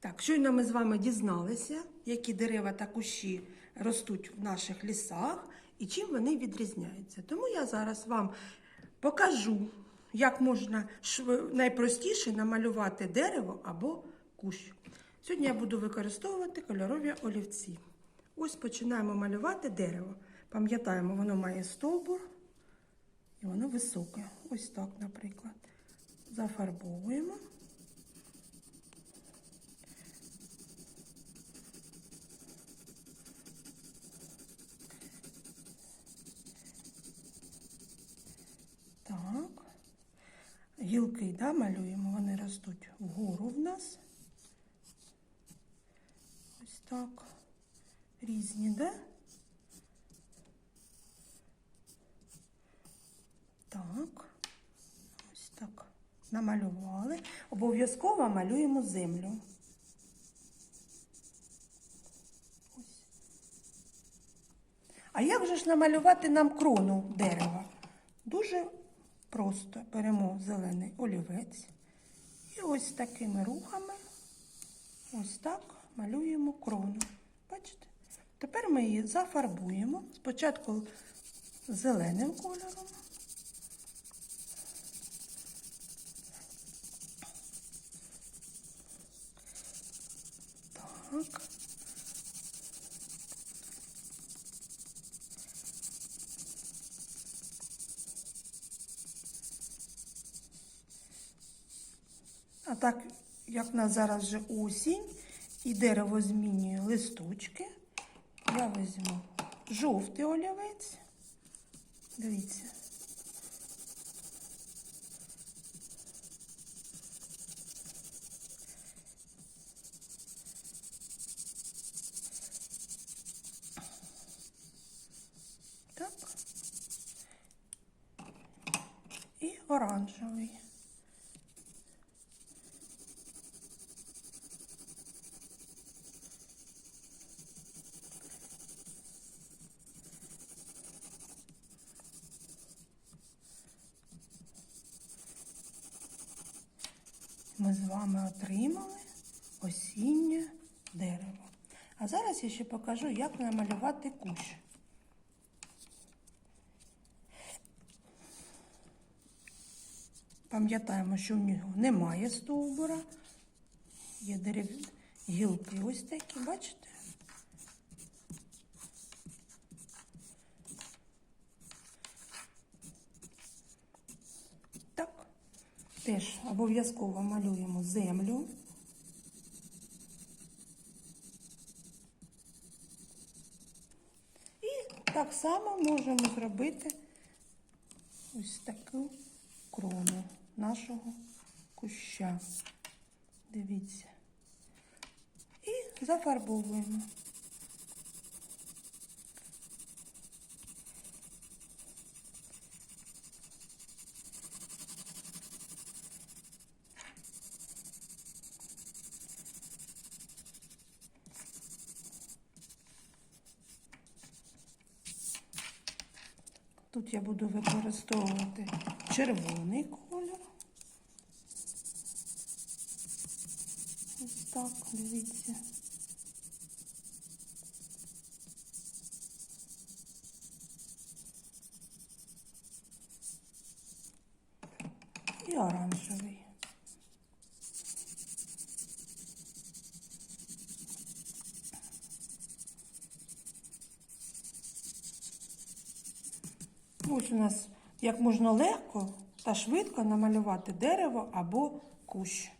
Так, щойно ми з вами дізналися, які дерева та кущі ростуть в наших лісах і чим вони відрізняються. Тому я зараз вам покажу, як можна найпростіше намалювати дерево або кущ. Сьогодні я буду використовувати кольорові олівці. Ось починаємо малювати дерево. Пам'ятаємо, воно має стовбур і воно високе. Ось так, наприклад. Зафарбовуємо. Так. Гілки, да, малюємо, вони ростуть вгору в нас. Ось так. Різні, да? Так. Ось так. Намалювали. Обов'язково малюємо землю. Ось. А як же ж намалювати нам крону дерева? Дуже просто беремо зелений олівець і ось такими рухами ось так малюємо крону. Бачите? Тепер ми її зафарбуємо. Спочатку зеленим кольором. Так. А так, як в нас зараз вже осінь, і дерево змінює листочки, я візьму жовтий олівець. Дивіться. Так. І оранжевий. Ми з вами отримали осіннє дерево. А зараз я ще покажу, як намалювати кущ. Пам'ятаємо, що в нього немає стовбура. Є дерев... гілки ось такі, бачите? Так. Теж обов'язково малюємо землю. І так само можемо зробити ось таку крону нашого куща. Дивіться. І зафарбовуємо. Тут я буду використовувати червоний колір. Ось так, дивіться. І оранжевий. Ось у нас як можна легко та швидко намалювати дерево або кущ.